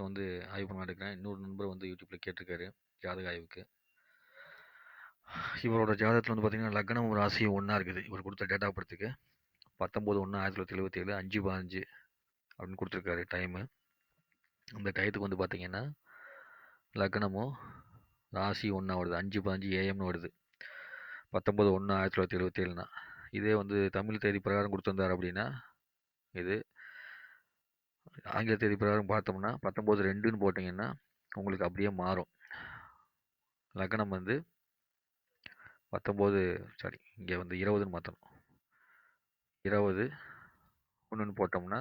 வந்து ஆய்வு பண்ணலான்னு இருக்கிறேன் இன்னொரு நண்பர் வந்து யூடியூப்பில் கேட்டிருக்காரு ஜாதக ஆய்வுக்கு. இவரோட ஜாதகத்தில் வந்து பார்த்தீங்கன்னா லக்னம் ராசி ஒன்றா இருக்குது. இவர் கொடுத்த டேட் ஆஃப் பர்த்துக்கு பத்தொம்போது ஒன்று ஆயிரத்தி தொள்ளாயிரத்தி எழுபத்தி ஏழு அஞ்சு பதினஞ்சு அப்படின்னு கொடுத்துருக்காரு டைமு அந்த டயத்துக்கு வந்து பார்த்திங்கன்னா லக்னமும் ராசி ஒன்றா வருது. அஞ்சு பதினஞ்சு ஏஎம்னு வருது. பத்தொம்போது ஒன்று ஆயிரத்தி தொள்ளாயிரத்தி எழுபத்தி ஏழுனா இதே வந்து தமிழ் தேதி பிரகாரம் கொடுத்துருந்தார் அப்படின்னா இது ஆங்கில தேதி பிரகாரம் பார்த்தோம்னா பத்தொம்போது ரெண்டுன்னு போட்டிங்கன்னா உங்களுக்கு அப்படியே மாறும். லக்னம் வந்து பத்தொம்போது சாரி இங்கே வந்து இருபதுன்னு மாற்றணும். இருபது ஒன்றுன்னு போட்டோம்னா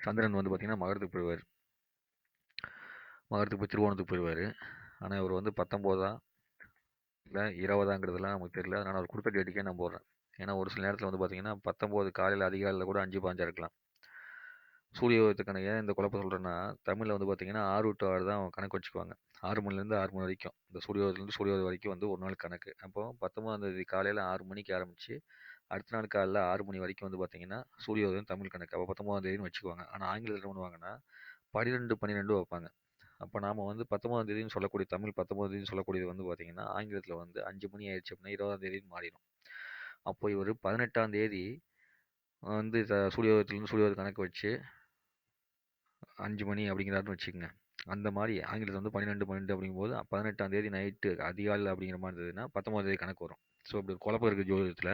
சந்திரன் வந்து பார்த்திங்கன்னா மகரத்துக்கு போயிடுவார். மகரத்துக்கு போய் திருவோணத்துக்கு போயிடுவார். ஆனால் இவர் வந்து பத்தொம்போதா இல்லை இருபதாங்கிறதுலாம் நமக்கு தெரியல. அதனால் அவர் கொடுத்த டேட்டுக்கே நான் போடுறேன். ஏன்னா ஒரு சில நேரத்தில் வந்து பார்த்திங்கன்னா பத்தொம்போது காலையில் அதிகாலையில் கூட அஞ்சு பாஞ்சாக இருக்கலாம். சூரிய உதயத்துக்கான ஏன் இந்த குழப்பம் சொல்கிறேன்னா தமிழில் வந்து பார்த்தீங்கன்னா ஆறு டு ஆறு தான் கணக்கு வச்சுக்குவாங்க. ஆறு மணிலேருந்து ஆறு மணி வரைக்கும். இந்த சூரியோதயத்துலேருந்து சூரியோதயம் வரைக்கும் வந்து ஒரு நாள் கணக்கு. அப்போ பத்தொம்பதாந்தேதி காலையில் ஆறு மணிக்கு ஆரம்பித்து அடுத்த நாள் காலையில் ஆறு மணி வரைக்கும் வந்து பார்த்தீங்கன்னா சூரியோதயம் தமிழ் கணக்கு. அப்போ பத்தொம்பதாந்தேதினு வச்சுக்குவாங்க. ஆனால் ஆங்கிலத்தில் என்ன பண்ணுவாங்கன்னா பன்னிரெண்டு பன்னிரெண்டு வைப்பாங்க. அப்போ நாம் வந்து பத்தொம்பதாம் தேதின்னு சொல்லக்கூடிய தமிழ் பத்தொம்பதாம் சொல்லக்கூடியது வந்து பார்த்திங்கன்னா ஆங்கிலத்தில் வந்து அஞ்சு மணி ஆயிடுச்சு அப்படின்னா இருபதாம் தேதின்னு மாறிடும். அப்போ இவர் பதினெட்டாம் தேதி வந்து சூரியோதயத்துலேருந்து சூரியோதய கணக்கு வச்சு அஞ்சு மணி அப்படிங்கிறாருன்னு வச்சுக்கோங்க. அந்த மாதிரி ஆங்கிலத்தில் வந்து பன்னிரெண்டு பன்னெண்டு அப்படிங்கும்போது பதினெட்டாம் தேதி நைட்டு அதிகாலை அப்படிங்கிற மாதிரி இருந்ததுன்னா பத்தொம்பதாம் தேதி கணக்கு வரும். ஸோ இப்படி ஒரு குழப்பம் இருக்குது ஜோதிடத்தில்.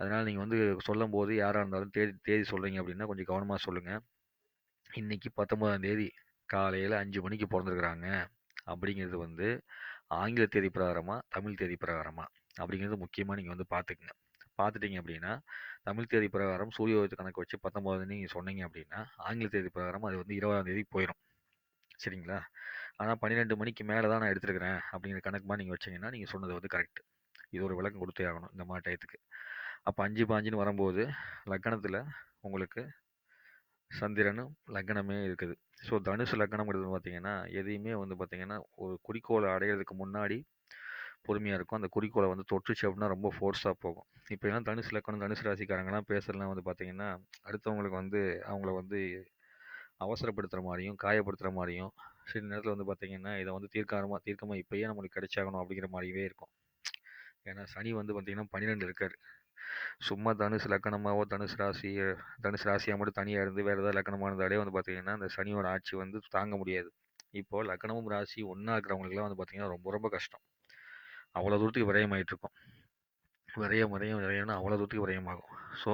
அதனால் நீங்கள் வந்து சொல்லும் போது யாராக இருந்தாலும் தேதி தேதி சொல்கிறீங்க அப்படின்னா கொஞ்சம் கவனமாக சொல்லுங்கள் இன்றைக்கி பத்தொம்பதாம் தேதி காலையில் அஞ்சு மணிக்கு பிறந்திருக்கிறாங்க. அப்படிங்கிறது வந்து ஆங்கில தேதி பிரகாரமாக தமிழ் தேதி பிரகாரமாக அப்படிங்கிறது முக்கியமாக நீங்கள் வந்து பார்த்துக்குங்க. பார்த்துட்டிங்க அப்படின்னா தமிழ் தேதி பிரகாரம் சூரிய உதயத்து கணக்கு வச்சு பத்தொம்போது நீங்கள் சொன்னீங்க அப்படின்னா ஆங்கில தேதி பிரகாரம் அது வந்து இருபதாம் தேதி போயிடும் சரிங்களா? ஆனால் பன்னிரெண்டு மணிக்கு மேலே தான் நான் எடுத்துருக்கிறேன் அப்படிங்கிற கணக்கு மாதிரி நீங்கள் வச்சிங்கன்னா நீங்கள் சொன்னது வந்து கரெக்ட் இது ஒரு விளக்கம் கொடுத்தே ஆகணும் இந்த மாதிரி டயத்துக்கு. அப்போ அஞ்சு பாஞ்சுன்னு வரும்போது லக்கணத்தில் உங்களுக்கு சந்திரனும் லக்னமே இருக்குது. ஸோ தனுசு லக்னம்ங்கிறது பார்த்தீங்கன்னா எதையுமே வந்து பார்த்திங்கன்னா ஒரு குறிக்கோளை அடையிறதுக்கு முன்னாடி பொறுமையாக இருக்கும். அந்த குறிக்கோளை வந்து தொற்றுச்சு அப்படின்னா ரொம்ப ஃபோர்ஸாக போகும். இப்போ எல்லாம் தனுசு லக்கணம் தனுசு ராசிக்காரங்கலாம் பேசுறதுலாம் வந்து பார்த்திங்கன்னா அடுத்தவங்களுக்கு வந்து அவங்கள வந்து அவசரப்படுத்துகிற மாதிரியும் காயப்படுத்துகிற மாதிரியும் சில நேரத்தில் வந்து பார்த்திங்கன்னா இதை வந்து தீர்க்காரமாக தீர்க்கமாக இப்போயே நம்மளுக்கு கிடைச்சாகணும் அப்படிங்கிற மாதிரியே இருக்கும். ஏன்னா சனி வந்து பார்த்திங்கன்னா பன்னிரெண்டு இருக்கார். சும்மா தனுசு லக்கணமாவோ தனுசு ராசி தனுசு ராசியாக மட்டும் தனியாக இருந்து வேறு ஏதாவது லக்கணமாக இருந்தாலே வந்து பார்த்திங்கன்னா அந்த சனியோட ஆட்சி வந்து தாங்க முடியாது. இப்போது லக்கணமும் ராசி ஒன்றா இருக்கிறவங்களுக்குலாம் வந்து பார்த்திங்கன்னா ரொம்ப ரொம்ப கஷ்டம். அவ்வளோ தூரத்துக்கு விரயமாயிட்டு இருக்கும் விரயம் விரையும் விரையம்னா அவ்வளோ தூரத்துக்கு விரயமாகும். ஸோ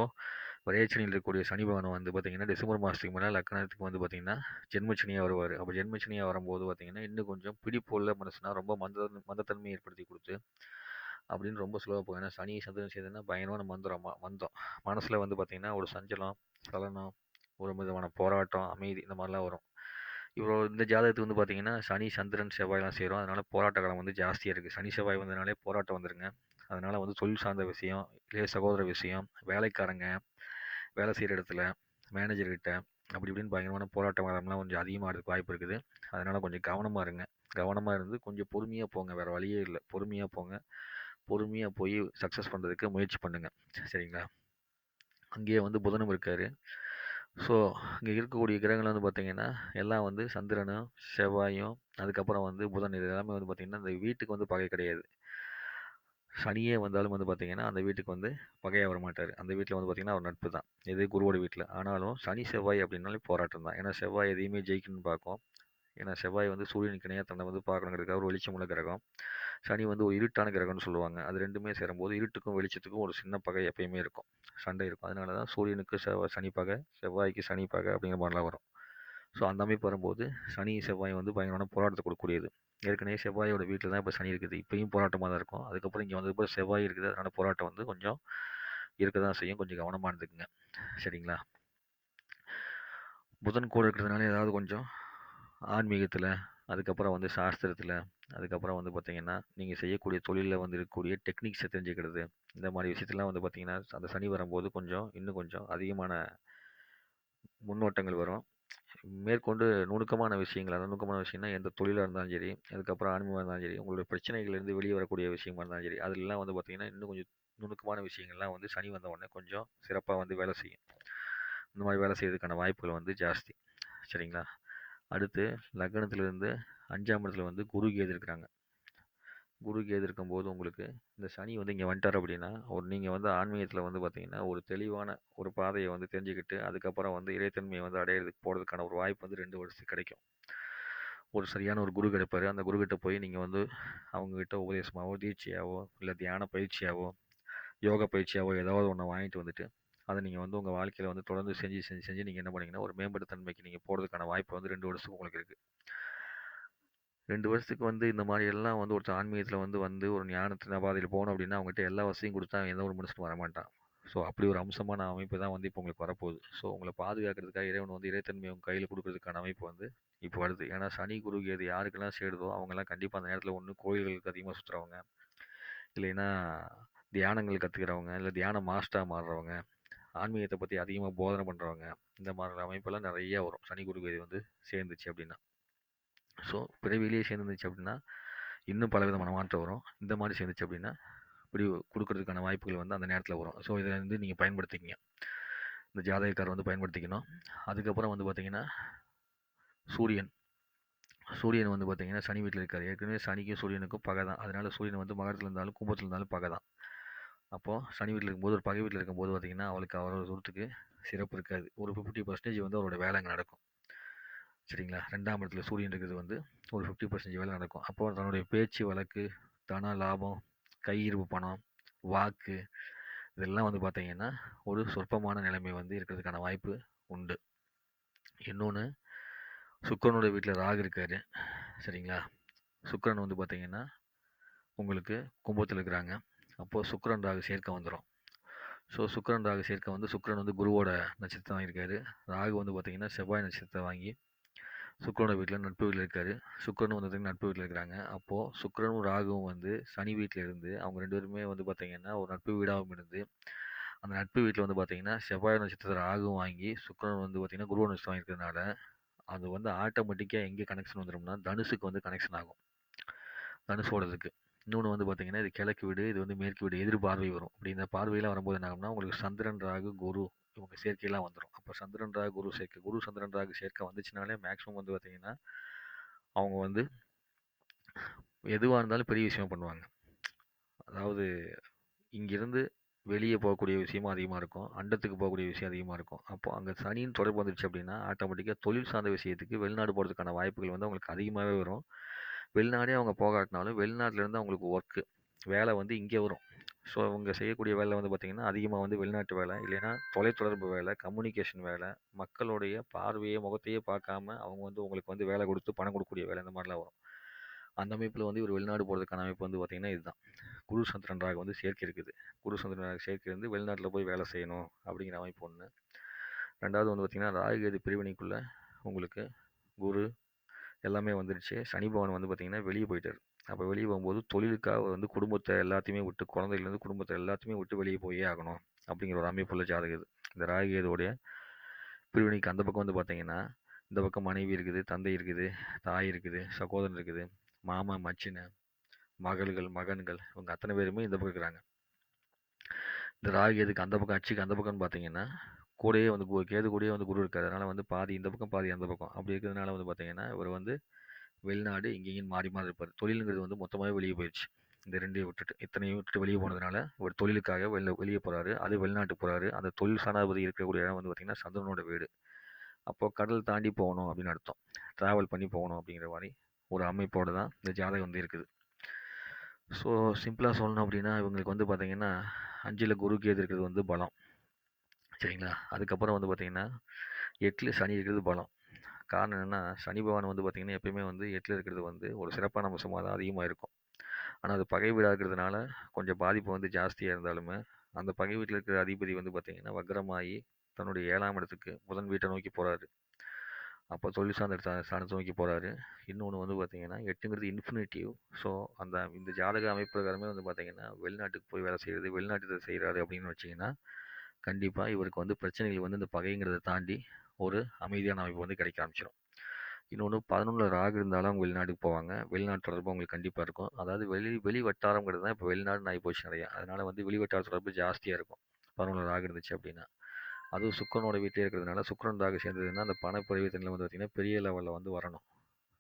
விரையச்சனியில் இருக்கக்கூடிய சனி பகவான் வந்து பார்த்திங்கன்னா டிசம்பர் மாதத்துக்கு மேலே லக்னத்துக்கு வந்து பார்த்திங்கன்னா ஜென்மச்சனியாக வருவார். அப்போ ஜென்மச்சனியாக வரும்போது பார்த்திங்கன்னா இன்னும் கொஞ்சம் பிடிப்புள்ள மனசுனா ரொம்ப மந்த மந்தத்தன்மை ஏற்படுத்தி கொடுத்து அப்படின்னு ரொம்ப ஸ்லோவாக போகும் ஏன்னா சனி சந்திரன் செய்ததுன்னா பயங்கரமான மந்திரம் மந்தம். மனசில் வந்து பார்த்திங்கன்னா ஒரு சஞ்சலம் சலனம் ஒரு விதமான போராட்டம் அமைதி இந்த மாதிரிலாம் வரும். இவ்வளோ இந்த ஜாதகத்துக்கு வந்து பார்த்திங்கன்னா சனி சந்திரன் செவ்வாய்லாம் சேரும். அதனால் போராட்ட காலம் வந்து ஜாஸ்தியாக இருக்குது சனி செவ்வாய் வந்ததுனாலே போராட்டம் வந்துருங்க. அதனால் வந்து தொழில் சார்ந்த விஷயம் இளைய சகோதர விஷயம் வேலைக்காரங்க வேலை செய்கிற இடத்துல மேனேஜர்கிட்ட அப்படி இப்படின்னு பயங்கரமான போராட்ட காலம்லாம் கொஞ்சம் அதிகமாகிறதுக்கு வாய்ப்பு இருக்குது. அதனால் கொஞ்சம் கவனமாக இருங்க. கவனமாக இருந்து கொஞ்சம் பொறுமையாக போங்க. வேறு வழியே இல்லை. பொறுமையாக போங்க. பொறுமையாக போய் சக்ஸஸ் பண்ணுறதுக்கு முயற்சி பண்ணுங்கள் சரிங்களா? அங்கேயே வந்து புதனும் இருக்கார். ஸோ இங்கே இருக்கக்கூடிய கிரகங்கள் வந்து பார்த்திங்கன்னா எல்லாம் வந்து சந்திரனும் செவ்வாயும் அதுக்கப்புறம் வந்து புதன் இது எல்லாமே வந்து பார்த்திங்கன்னா இந்த வீட்டுக்கு வந்து பகை கிடையாது. சனியே வந்தாலும் வந்து பார்த்திங்கன்னா அந்த வீட்டுக்கு வந்து பகையாக வர மாட்டார் அந்த வீட்டில் வந்து பார்த்திங்கன்னா ஒரு நட்பு தான். எது குருவோட வீட்டில் ஆனாலும் சனி செவ்வாய் அப்படின்னாலே போராட்டம் தான். ஏன்னா செவ்வாய் எதையுமே ஜெயிக்கணும்னு பார்க்கும். ஏன்னா செவ்வாய் வந்து சூரியனுக்கு இணையாக தன்னை வந்து பார்க்கணுங்கிறதுக்காக ஒரு வெளிச்சமுள்ள கிரகம். சனி வந்து ஒரு இருட்டான கிரகம்னு சொல்லுவாங்க. அது ரெண்டுமே சேரும்போது இருட்டுக்கும் வெளிச்சத்துக்கும் ஒரு சின்ன பகை எப்பயுமே இருக்கும். சண்டை இருக்கும். அதனால தான் சூரியனுக்கு செவ்வாய் சனி பகை செவ்வாய்க்கு சனி பகை அப்படிங்கிற மாதிரிலாம் வரும். ஸோ அந்த அமைப்பு வரும்போது சனி செவ்வாய் வந்து பயங்கரமான போராட்டத்தை கொடுக்கக்கூடியது. ஏற்கனவே செவ்வாயோட வீட்டில் தான் இப்போ சனி இருக்குது. இப்போயும் போராட்டமாக தான் இருக்கும். அதுக்கப்புறம் இங்கே வந்ததுக்கு செவ்வாய் இருக்குது. அதனால் போராட்டம் வந்து கொஞ்சம் இருக்க தான் செய்யும். கொஞ்சம் கவனமாக இருந்துக்குங்க. சரிங்களா? புதன் கூட இருக்கிறதுனால ஏதாவது கொஞ்சம் ஆன்மீகத்தில் அதுக்கப்புறம் வந்து சாஸ்திரத்தில் அதுக்கப்புறம் வந்து பார்த்திங்கன்னா நீங்கள் செய்யக்கூடிய தொழிலில் வந்து இருக்கக்கூடிய டெக்னிக்ஸை தெரிஞ்சுக்கிறது. இந்த மாதிரி விஷயத்தெல்லாம் வந்து பார்த்திங்கன்னா அந்த சனி வரும்போது கொஞ்சம் இன்னும் கொஞ்சம் அதிகமான முன்னோட்டங்கள் வரும். மேற்கொண்டு நுணுக்கமான விஷயங்கள் அந்த நுணுக்கமான விஷயம்னா எந்த தொழிலாக இருந்தாலும் சரி அதுக்கப்புறம் ஆன்மீகமாக இருந்தாலும் சரி உங்களுடைய பிரச்சனைகள்லேருந்து வெளியே வரக்கூடிய விஷயமா இருந்தாலும் சரி அதெல்லாம் வந்து பார்த்திங்கன்னா இன்னும் கொஞ்சம் நுணுக்கமான விஷயங்கள்லாம் வந்து சனி வந்த உடனே கொஞ்சம் சிறப்பாக வந்து வேலை செய்யும். இந்த மாதிரி வேலை செய்யறதுக்கான வாய்ப்புகள் வந்து ஜாஸ்தி. சரிங்களா? அடுத்து லக்னத்திலிருந்து அஞ்சாம் இடத்துல வந்து குரு கேது இருக்கிறாங்க குரு கேது இருக்கும்போது உங்களுக்கு இந்த சனி வந்து இங்கே வந்துட்டார் அப்படின்னா ஒரு நீங்கள் வந்து ஆன்மீகத்தில் வந்து பார்த்தீங்கன்னா ஒரு தெளிவான ஒரு பாதையை வந்து தெரிஞ்சுக்கிட்டு அதுக்கப்புறம் வந்து இறைத்தன்மையை வந்து அடையிறதுக்கு போகிறதுக்கான ஒரு வாய்ப்பு வந்து ரெண்டு வருஷத்துக்கு கிடைக்கும். ஒரு சரியான ஒரு குரு கிடைப்பார். அந்த குருக்கிட்ட போய் நீங்கள் வந்து அவங்கக்கிட்ட உபதேசமாகவோ தீட்சையாவோ இல்லை தியான பயிற்சியாவோ யோகா பயிற்சியாவோ ஏதாவது ஒன்று வாங்கிட்டு வந்துட்டு அதை நீங்கள் வந்து உங்கள் வாழ்க்கையில் வந்து தொடர்ந்து செஞ்சு செஞ்சு செஞ்சு நீங்கள் என்ன பண்ணீங்கன்னா ஒரு மேம்பட்ட தன்மைக்கு நீங்கள் போகிறதுக்கான வாய்ப்பு வந்து ரெண்டு வருஷத்துக்கு உங்களுக்கு இருக்குது ரெண்டு வருஷத்துக்கு வந்து இந்த மாதிரி எல்லாம் வந்து ஒருத்தர் ஆன்மீகத்தில் வந்து வந்து ஒரு ஞானத்தின் பாதையில் போகணும் அப்படின்னா அவங்ககிட்ட எல்லா வசதியும் கொடுத்தா எந்த ஒரு மனுஷனும் வரமாட்டான். ஸோ அப்படி ஒரு அம்சமான அமைப்பு தான் வந்து இப்போ உங்களுக்கு வரப்போகுது. ஸோ உங்களை பாதுகாக்கிறதுக்காக இறைவன் வந்து இறைத்தன்மை உங்கள் கையில் கொடுக்கறதுக்கான அமைப்பு வந்து இப்போ வருது. ஏன்னா சனி குரு எது யாருக்கெல்லாம் சேடுதோ அவங்கெல்லாம் கண்டிப்பாக அந்த நேரத்தில் ஒன்று கோயில்களுக்கு அதிகமாக சுற்றுறவங்க இல்லைன்னா தியானங்கள் கற்றுக்கிறவங்க இல்லை தியான மாஸ்டராக மாறுறவங்க. ஆன்மீகத்தை பற்றி அதிகமாக போதனை பண்ணுறவங்க இந்த மாதிரி அமைப்பெல்லாம் நிறைய வரும். சனி குரு வந்து சேர்ந்துச்சு அப்படின்னா. ஸோ பிறவிலேயே சேர்ந்துருந்துச்சு அப்படின்னா இன்னும் பல விதமான மாற்றம் வரும். இந்த மாதிரி சேர்ந்துச்சு அப்படின்னா இப்படி கொடுக்கறதுக்கான வாய்ப்புகள் வந்து அந்த நேரத்தில் வரும். ஸோ இதை வந்து நீங்கள் பயன்படுத்திக்கிங்க. இந்த ஜாதகக்காரர் வந்து பயன்படுத்திக்கணும். அதுக்கப்புறம் வந்து பார்த்திங்கன்னா சூரியன். சூரியன் வந்து பார்த்திங்கன்னா சனி வீட்டில் இருக்கார். ஏற்கனவே சனிக்கும் சூரியனுக்கும் பகை தான். அதனால் சூரியன் வந்து மகரத்தில் இருந்தாலும் கும்பத்தில் இருந்தாலும் பகை தான். அப்போது சனி வீட்டில் இருக்கும்போது ஒரு பகை வீட்டில் இருக்கும்போது பார்த்திங்கன்னா அவளுக்கு அவரோட சொத்துக்கு சிறப்பு இருக்காது. ஒரு ஃபிஃப்டி பர்சன்டேஜ் வந்து அவரோட வேலை அங்கே நடக்கும். சரிங்களா? ரெண்டாம் இடத்துல சூரியன் இருக்கிறது வந்து ஒரு ஃபிஃப்டி பர்சன்டேஜ் வேலை நடக்கும். அப்போ தன்னுடைய பேச்சு வழக்கு தன லாபம் கையிருப்பு பணம் வாக்கு இதெல்லாம் வந்து பார்த்திங்கன்னா ஒரு சொற்பமான நிலைமை வந்து இருக்கிறதுக்கான வாய்ப்பு உண்டு. இன்னொன்று சுக்கரனோட வீட்டில் ராகு இருக்கார். சரிங்களா? சுக்கரன் வந்து பார்த்திங்கன்னா உங்களுக்கு கும்பத்தில் இருக்கிறாங்க. அப்போது சுக்கரன் ராகு சேர்க்க வந்துடும் ஸோ சுக்கரன் ராகு சேர்க்க வந்து சுக்கரன் வந்து குருவோட நட்சத்திரம் வாங்கியிருக்காரு. ராகு வந்து பார்த்திங்கன்னா செவ்வாய் நட்சத்திரத்தை வாங்கி சுக்கரனோட வீட்டில் நட்பு வீட்டில் இருக்கார். சுக்கரனும் வந்து பார்த்திங்கன்னா நட்பு வீட்டில் இருக்கிறாங்க. அப்போது சுக்கரனும் ராகுவும் வந்து சனி வீட்டில் இருந்து அவங்க ரெண்டு பேருமே வந்து பார்த்திங்கன்னா ஒரு நட்பு வீடாகவும் இருந்து அந்த நட்பு வீட்டில் வந்து பார்த்திங்கன்னா செவ்வாய் நட்சத்திரத்தை ராகுவும் வாங்கி சுக்கரன் வந்து பார்த்திங்கன்னா குருவ நட்சத்திரம் இருக்கிறதுனால அது வந்து ஆட்டோமேட்டிக்காக எங்கே கனெக்ஷன் வந்துடும்னா தனுசுக்கு வந்து கனெக்ஷன் ஆகும். தனுசோடதுக்கு. இன்னொன்று வந்து பார்த்திங்கன்னா இது கிழக்கு வீடு இது வந்து மேற்கு வீடு எதிர்பார்வை வரும். அப்படி இந்த பார்வையெல்லாம் வரும்போது என்ன ஆகும்னா உங்களுக்கு சந்திரன் ராகு குரு இவங்க சேர்க்கையெல்லாம் வந்துடும் அப்போ சந்திரன் ராகு குரு சேர்க்கை குரு சந்திரன் ராகு சேர்க்கை வந்துச்சுனாலே மேக்ஸிமம் வந்து பார்த்திங்கன்னா அவங்க வந்து எதுவாக இருந்தாலும் பெரிய விஷயம் பண்ணுவாங்க. அதாவது இங்கேருந்து வெளியே போகக்கூடிய விஷயமும் அதிகமாக இருக்கும். அண்டத்துக்கு போகக்கூடிய விஷயம் அதிகமாக இருக்கும். அப்போது அங்கே சனின்னு தொடர்பு வந்துடுச்சு அப்படின்னா ஆட்டோமேட்டிக்காக தொழில் சார்ந்த விஷயத்துக்கு வெளிநாடு போகிறதுக்கான வாய்ப்புகள் வந்து அவங்களுக்கு அதிகமாகவே வரும். வெளிநாடே அவங்க போகாட்டினாலும் வெளிநாட்டிலேருந்து அவங்களுக்கு ஒர்க்கு வேலை வந்து இங்கே வரும். ஸோ அவங்க செய்யக்கூடிய வேலை வந்து பார்த்திங்கன்னா அதிகமாக வந்து வெளிநாட்டு வேலை. இல்லைன்னா தொலைத்தொடர்பு வேலை கம்யூனிகேஷன் வேலை மக்களுடைய பார்வையை முகத்தையே பார்க்காம அவங்க வந்து உங்களுக்கு வந்து வேலை கொடுத்து பணம் கொடுக்கக்கூடிய வேலை இந்த மாதிரிலாம் வரும். அந்த அமைப்பில் வந்து இவர் வெளிநாடு போகிறதுக்கான அமைப்பு வந்து பார்த்திங்கன்னா இதுதான். குரு சந்திரன் ராகு வந்து சேர்க்கை இருக்குது. குரு சந்திரன் ராகு சேர்க்கை இருந்து வெளிநாட்டில் போய் வேலை செய்யணும் அப்படிங்கிற அமைப்பு ஒன்று ரெண்டாவது வந்து பார்த்திங்கன்னா ராகு பிரிவினைக்குள்ளே உங்களுக்கு குரு எல்லாமே வந்துருச்சு. சனி பகவான் வந்து பார்த்திங்கன்னா வெளியே போயிட்டார். அப்போ வெளியே போகும்போது தொழிலுக்காக வந்து குடும்பத்தை எல்லாத்தையுமே விட்டு குழந்தைகள்லேருந்து குடும்பத்தை எல்லாத்தையுமே விட்டு வெளியே போயே ஆகணும் அப்படிங்கிற ஒரு அமைப்புள்ள ஜாதகம் இந்த ராகியதோடைய பிரிவினைக்கு அந்த பக்கம் வந்து பார்த்திங்கன்னா இந்த பக்கம் மனைவி இருக்குது தந்தை இருக்குது தாய் இருக்குது சகோதரன் இருக்குது மாமா மச்சின மகள்கள் மகன்கள் இவங்க அத்தனை பேருமே இந்த பக்கம் இருக்கிறாங்க. இந்த ராகியதுக்கு அந்த பக்கம் அச்சுக்கு அந்த பக்கம்னு பார்த்தீங்கன்னா கூடயே வந்து கு கேது கூடயே வந்து குரு இருக்காரு. அதனால் வந்து பாதி இந்த பக்கம் பாதி அந்த பக்கம். அப்படி இருக்கிறதுனால வந்து பார்த்தீங்கன்னா இவர் வந்து வெளிநாடு இங்கேயும் மாறி மாறி இருப்பார். தொழிலுங்கிறது வந்து மொத்தமாகவே வெளியே போயிடுச்சு இந்த ரெண்டையும் விட்டுட்டு இத்தனையும் விட்டுட்டு வெளியே போனதுனால ஒரு தொழிலுக்காக வெளில வெளியே போகிறாரு அது வெளிநாட்டுக்கு போகிறாரு அந்த தொழில் சாணாபதி இருக்கக்கூடிய இடம் வந்து பார்த்திங்கன்னா சந்திரனோட வீடு. அப்போது கடல் தாண்டி போகணும் அப்படின்னு அர்த்தம். ட்ராவல் பண்ணி போகணும் அப்படிங்கிற மாதிரி ஒரு அமைப்போடு தான் இந்த ஜாதகம் வந்து இருக்குது. ஸோ சிம்பிளாக சொல்லணும் அப்படின்னா இவங்களுக்கு வந்து பார்த்திங்கன்னா அஞ்சில் குரு கேது இருக்கிறது வந்து பலம். சரிங்களா? அதுக்கப்புறம் வந்து பார்த்திங்கன்னா எட்டில் சனி இருக்கிறது பலம். காரணம் என்னென்னா சனி பகவான் வந்து பார்த்திங்கன்னா எப்பயுமே வந்து எட்டில் இருக்கிறது வந்து ஒரு சிறப்பான அம்சமாக தான் அதிகமாக இருக்கும். ஆனால் அது பகை வீடாக இருக்கிறதுனால கொஞ்சம் பாதிப்பு வந்து ஜாஸ்தியாக இருந்தாலுமே அந்த பகை வீட்டில் இருக்கிற அதிபதி வந்து பார்த்திங்கன்னா வக்ரமாகி தன்னுடைய ஏழாம் இடத்துக்கு புதன் வீட்டை நோக்கி போகிறாரு அப்போ தொழில் சார்ந்த ஸ்தானத்தை நோக்கி போகிறாரு இன்னொன்று வந்து பார்த்திங்கன்னா எட்டுங்கிறது இன்ஃபினிட்டிவ் ஸோ அந்த இந்த ஜாதக அமைப்பு பிரகாரமே வந்து பார்த்திங்கன்னா வெளிநாட்டுக்கு போய் வேலை செய்கிறது வெளிநாட்டுக்கு செய்கிறாரு அப்படின்னு வச்சிங்கன்னா கண்டிப்பாக இவருக்கு வந்து பிரச்சனைகள் வந்து இந்த பகைங்கிறத தாண்டி ஒரு அமைதியான அமைப்பு வந்து கிடைக்க ஆரம்பிச்சிடும் இன்னொன்று பதினொன்றில் ராகு இருந்தாலும் அவங்க வெளிநாட்டுக்கு போவாங்க. வெளிநாட்டு தொடர்பு அவங்களுக்கு கண்டிப்பாக இருக்கும். அதாவது வெளி வெளி வட்டாரங்கிறது தான் இப்போ வெளிநாடு நாய் போச்சு நிறையா. அதனால் வந்து வெளி வட்டார தொடர்பு ஜாஸ்தியாக இருக்கும். பதினொன்று ராகு இருந்துச்சு அப்படின்னா. அதுவும் சுக்கிரனோட வீட்டிலே இருக்கிறதுனால சுக்கிரன் ராகு சேர்ந்ததுன்னா அந்த பண பரிவர்த்தனையில் வந்து பார்த்திங்கன்னா பெரிய லெவலில் வந்து வரணும்.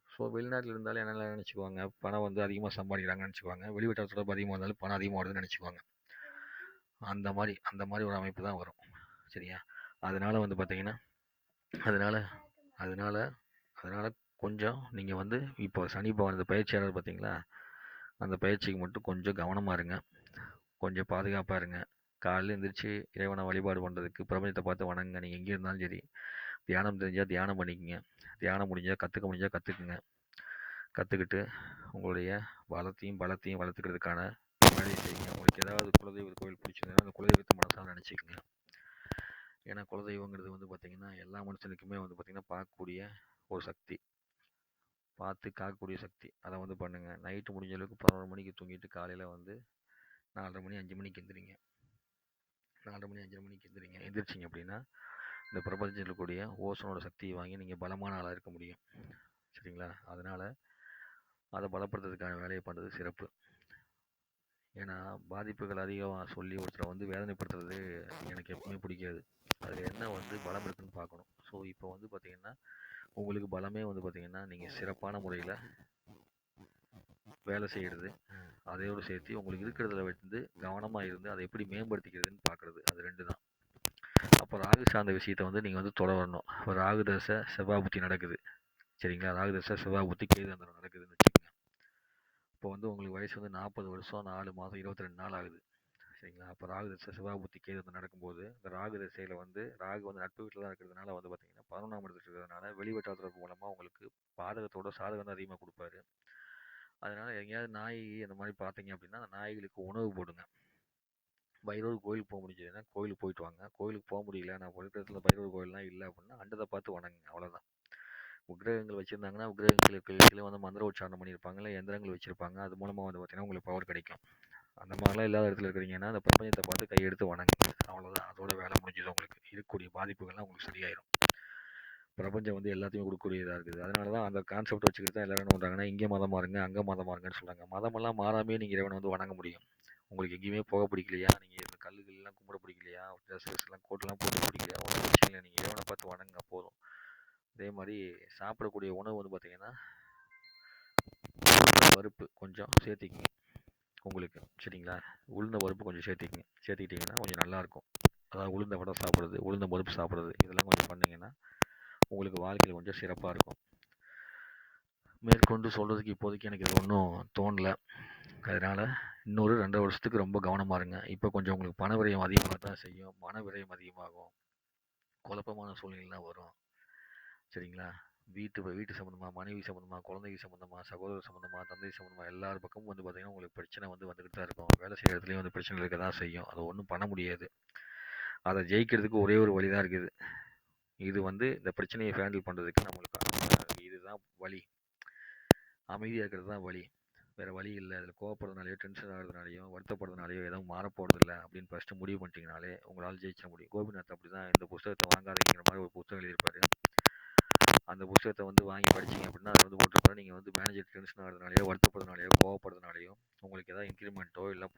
ஸோ வெளிநாட்டில் இருந்தாலும் என்னென்ன நினச்சிக்குவாங்க? பணம் வந்து அதிகமாக சம்பாதிக்கிறாங்கன்னு நினச்சிக்குவாங்க. வெளிவட்டார தொடர்பு அதிகமாக இருந்தாலும் பணம் அதிகமாக வருதுன்னு நினச்சிக்குவாங்க. அந்த மாதிரி அந்த மாதிரி ஒரு அமைப்பு தான் வரும். சரியா? அதனால் வந்து பார்த்திங்கன்னா அதனால் அதனால் அதனால் கொஞ்சம் நீங்கள் வந்து இப்போ சனி பகவான் பயிற்சியாளர் பார்த்தீங்களா அந்த பயிற்சிக்கு மட்டும் கொஞ்சம் கவனமாக இருங்க. கொஞ்சம் பாதுகாப்பாக இருங்க. காலையில் எழுந்திரிச்சு இறைவனை வழிபாடு பண்ணுறதுக்கு பிரபஞ்சத்தை பார்த்து வணங்குங்க. நீங்கள் எங்கே இருந்தாலும் சரி தியானம் தெரிஞ்சால் தியானம் பண்ணிக்கோங்க. தியானம் முடிஞ்சால் கற்றுக்க முடிஞ்சால் கற்றுக்குங்க கற்றுக்கிட்டு உங்களுடைய பலத்தையும் பலத்தையும் வளர்த்துக்கிறதுக்கான வேலையை செய்யுங்க. உங்களுக்கு ஏதாவது குலதெய்வ கோவில் பிடிச்சிருந்ததுன்னா அந்த குலதெய்வத்தை மனசாக நினச்சிக்கோங்க. ஏன்னா குலதெய்வங்கிறது வந்து பார்த்திங்கன்னா எல்லா மனுஷனுக்குமே வந்து பார்த்திங்கன்னா பார்க்கக்கூடிய ஒரு சக்தி. பார்த்து காக்கக்கூடிய சக்தி. அதை வந்து பண்ணுங்கள் நைட்டு முடிஞ்ச அளவுக்கு பதினோரு மணிக்கு தூங்கிட்டு காலையில் வந்து நாலரை மணி அஞ்சு மணிக்கு எந்திரிங்க. நாலரை மணி அஞ்சரை மணிக்கு எந்திரிங்க. எந்திரிச்சிங்க அப்படின்னா இந்த பிரபஞ்சத்தில் இருக்கக்கூடிய ஓசனோட சக்தியை வாங்கி நீங்கள் பலமான ஆளாக இருக்க முடியும். சரிங்களா? அதனால் அதை பலப்படுத்துறதுக்கான வேலையை பண்ணுறது சிறப்பு. ஏன்னா பாதிப்புகள் அதிகமாக சொல்லி ஒருத்தரை வந்து வேதனைப்படுத்துறது எனக்கு எப்பவுமே பிடிக்காது. அதில் என்ன வந்து பலம் இருக்குதுன்னு பார்க்கணும். ஸோ இப்போ வந்து பார்த்திங்கன்னா உங்களுக்கு பலமே வந்து பார்த்திங்கன்னா நீங்கள் சிறப்பான முறையில் வேலை செய்கிறது அதையோடு சேர்த்து உங்களுக்கு இருக்கிறதுல வந்து கவனமாக இருந்து அதை எப்படி மேம்படுத்திக்கிறதுன்னு பார்க்குறது அது ரெண்டு தான். அப்போ ராகு சார்ந்த விஷயத்தை வந்து நீங்கள் வந்து தொடரணும். இப்போ ராகு தசை செவ்வாய் புத்தி நடக்குது. சரிங்களா? ராகு தசை செவ்வாய் புத்தி கேதுந்தரம் நடக்குதுன்னு இப்போ வந்து உங்களுக்கு வயசு வந்து நாற்பது வருஷம் நாலு மாதம் இருபத்தி ரெண்டு நாள் ஆகுது. சரிங்களா? அப்போ ராகு தசை சிவாபுத்தி கேது வந்து நடக்கும்போது இந்த ராகு தசையில் வந்து ராகு வந்து நட்பு வீட்டில் தான் இருக்கிறதுனால வந்து பார்த்தீங்கன்னா பதினொன்றாம் இடத்துல இருக்கிறதுனால வெளிவட்டார தொடர்பு மூலமாக உங்களுக்கு பாதகத்தோட சாதகம் தான் அதிகமாக கொடுப்பாரு. அதனால் எங்கேயாவது நாய் அந்த மாதிரி பார்த்தீங்க அப்படின்னா அந்த நாய்களுக்கு உணவு போடுங்க. பைரவர் கோயிலுக்கு போக முடிஞ்சதுன்னா கோயிலுக்கு போயிட்டு வாங்க. கோயிலுக்கு போக முடியல நான் இருக்கிற பைரவர் கோயிலெலாம் இல்லை அப்படின்னா அண்டத்தை பார்த்து வணங்குங்க. அவ்வளோதான் உக்கிரகங்கள் வச்சுருந்தாங்கன்னா உக்ரகங்களுக்கு கீழே வந்து மந்திர உச்சாரணம் பண்ணியிருப்பாங்க. இல்லை எந்திரங்கள் வச்சுருப்பாங்க. அது மூலமாக வந்து பார்த்திங்கன்னா உங்களுக்கு பவர் கிடைக்கும். அந்த மாதிரிலாம் இல்லாத இடத்துல இருக்கிறீங்கன்னா அந்த பிரபஞ்சத்தை பார்த்து கையெடுத்து வணங்குங்க அவ்வளோதான் அதோட வேலை முடிஞ்சது உங்களுக்கு. இருக்கக்கூடிய பாதிப்புகள்லாம் உங்களுக்கு சரியாயிடும் பிரபஞ்சம் வந்து எல்லாத்தையும் கொடுக்கக்கூடியதாக இருக்குது. அதனால தான் அந்த கான்செப்ட் வச்சுக்கிட்டு தான் எல்லோரும் என்ன பண்ணுறாங்கன்னா இங்கே மதம் இருங்க அங்கே மதம் மாறுங்கன்னு சொல்கிறாங்க மதமெல்லாம் மாறாமே நீங்கள் இறைவனை வந்து வணங்க முடியும். உங்களுக்கு எங்கேயுமே போக பிடிக்கலையா? நீங்கள் இந்த கல்லுகள்லாம் கும்பிட பிடிக்கலையா? ட்ரெஸ்ஸஸ்லாம் கோட்டெலாம் போட்டு பிடிக்கலையா? ஒன்றும் பிரச்சனை இல்லை. நீங்கள் இறைவனை பார்த்து வணங்குங்க போதும். அதே மாதிரி சாப்பிடக்கூடிய உணவு வந்து பார்த்திங்கன்னா பருப்பு கொஞ்சம் சேர்த்திக்கிங்க. உங்களுக்கு சரிங்களா? உளுந்த பருப்பு கொஞ்சம் சேர்த்திக்கிங்க. சேர்த்துக்கிட்டிங்கன்னா கொஞ்சம் நல்லாயிருக்கும் அதாவது உளுந்த வடை சாப்பிட்றது உளுந்த பருப்பு சாப்பிட்றது இதெல்லாம் கொஞ்சம் பண்ணிங்கன்னா உங்களுக்கு வாழ்க்கையில் கொஞ்சம் சிறப்பாக இருக்கும். மேற்கொண்டு சொல்கிறதுக்கு இப்போதைக்கு எனக்கு இது ஒன்றும் தோணலை. அதனால் இன்னொரு ரெண்டரை வருஷத்துக்கு ரொம்ப கவனமாக இருங்க. இப்போ கொஞ்சம் உங்களுக்கு பண விரயம் அதிகமாக தான் செய்யும். மன விரயம் அதிகமாகும். குழப்பமான சூழ்நிலைலாம் வரும். சரிங்களா? வீட்டு வீட்டு சம்மந்தமாக மனைவி சம்மந்தமாக குழந்தைங்க சம்மந்தமாக சகோதர சம்மந்தமாக தந்தை சம்மந்தமாக எல்லார் பக்கமும் வந்து பார்த்திங்கன்னா உங்களுக்கு பிரச்சனை வந்து வந்துக்கிட்டு தான் இருக்கும். வேலை செய்கிற இடத்துலையும் வந்து பிரச்சனை இருக்க தான் செய்யும். அதை ஒன்றும் பண்ண முடியாது. அதை ஜெயிக்கிறதுக்கு ஒரே ஒரு வழி தான் இருக்குது. இது வந்து இந்த பிரச்சனையை ஹேண்டில் பண்ணுறதுக்கு நம்மளுக்கு இதுதான் வழி. அமைதியாக இருக்கிறது தான் வழி. வேறு வழி இல்லை. அதில் கோவப்படுறதுனாலையோ டென்ஷன் ஆகிறதுனாலையோ வருத்தப்படுறதுனாலையோ எதுவும் மாறப்போகிறதில்ல அப்படின்னு ஃபஸ்ட்டு முடிவு பண்ணிட்டீங்கனாலே உங்களால் ஜெயிச்சிட முடியும். கோபிநாத் அப்படி தான் இந்த புத்தகத்தை வாங்காதீங்கிற மாதிரி ஒரு புத்தகம் எழுதியிருப்பார். அந்த புத்தகத்தை வந்து வாங்கி படிச்சிங்க அப்படின்னா அது வந்து போட்டிருப்பாரு நீங்கள் வந்து மேனேஜர் டென்ஷன் ஆகிறதுனாலையோ வருத்தப்படுறதுனாலையோ கோவப்படுறதுனாலையோ உங்களுக்கு ஏதாவது இன்க்ரிமெண்ட்டோ இல்லை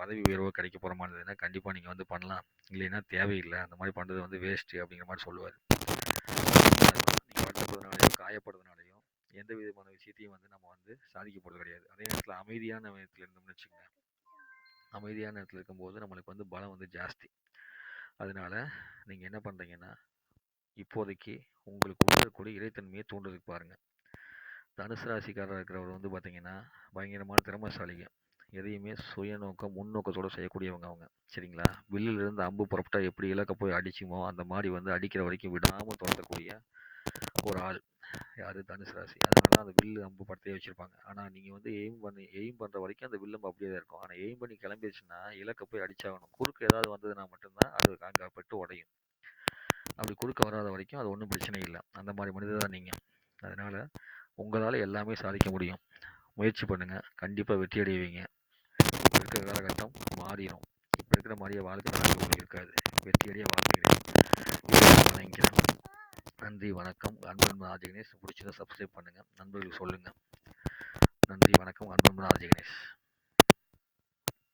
பதவி உயர்வோ கிடைக்க போகிற மாதிரி இருந்ததுன்னா கண்டிப்பாக நீங்கள் வந்து பண்ணலாம். இல்லைன்னா தேவையில்லை. அந்த மாதிரி பண்ணுறது வந்து வேஸ்ட்டு அப்படிங்கிற மாதிரி சொல்லுவார். நீங்கள் வருத்தப்படுறதுனாலையோ காயப்படுறதுனாலையோ எந்த விதமான விஷயத்தையும் வந்து நம்ம வந்து சாதிக்க போகிறது கிடையாது. அதே நேரத்தில் அமைதியான விதத்தில் இருந்தோம்னு வச்சுக்கோங்க. அமைதியான இடத்துல இருக்கும்போது நம்மளுக்கு வந்து பலம் வந்து ஜாஸ்தி. அதனால நீங்கள் என்ன பண்ணுறீங்கன்னா இப்போதைக்கு உங்களுக்கு இருக்கக்கூடிய இறைத்தன்மையை தூண்டுறதுக்கு பாருங்கள் தனுசு ராசிக்காரராக இருக்கிறவர் வந்து பார்த்தீங்கன்னா பயங்கரமான திறமைசாலிங்க. எதையுமே சுயநோக்கம் முன்னோக்கத்தோடு செய்யக்கூடியவங்க அவங்க. சரிங்களா? வில்லிலிருந்து அம்பு புறப்பட்டா எப்படி இலக்க போய் அடிச்சுமோ அந்த மாதிரி வந்து அடிக்கிற வரைக்கும் விடாமல் தொடரக்கூடிய ஒரு ஆள் யார்? தனுசு ராசி. அதனால தான் அந்த வில்லு அம்பு படத்தையே வச்சுருப்பாங்க. ஆனால் நீங்கள் வந்து எய்ம் பண்ணி எய்ம் பண்ணுற வரைக்கும் அந்த வில்லம்பு அப்படியே தான் இருக்கும். ஆனால் எய்ம் பண்ணி கிளம்பிடுச்சுன்னா இலக்க போய் அடிச்சாகணும். குறுக்கு ஏதாவது வந்ததுன்னா மட்டும்தான் அது அங்கே பட்டு உடையும். அப்படி குறுக்க வராத வரைக்கும் அது ஒன்றும் பிரச்சனை இல்லை. அந்த மாதிரி மனிதர் தான் நீங்கள் அதனால் உங்களால் எல்லாமே சாதிக்க முடியும். முயற்சி பண்ணுங்கள் கண்டிப்பாக வெற்றி அடைவீங்க. இப்போ இருக்கிற காலகட்டம் மாறிடும் இப்போ இருக்கிற மாதிரியே வாழ்க்கை இருக்காது. வெற்றி அடைய வாழ்க்கைகிறேன் வணங்கிக்கிறேன் நன்றி வணக்கம். அன்பன் ராஜகணேஷ் பிடிச்சதை சப்ஸ்கிரைப் பண்ணுங்கள் நண்பர்களுக்கு சொல்லுங்கள் நன்றி வணக்கம். அன்பன் ராஜகணேஷ்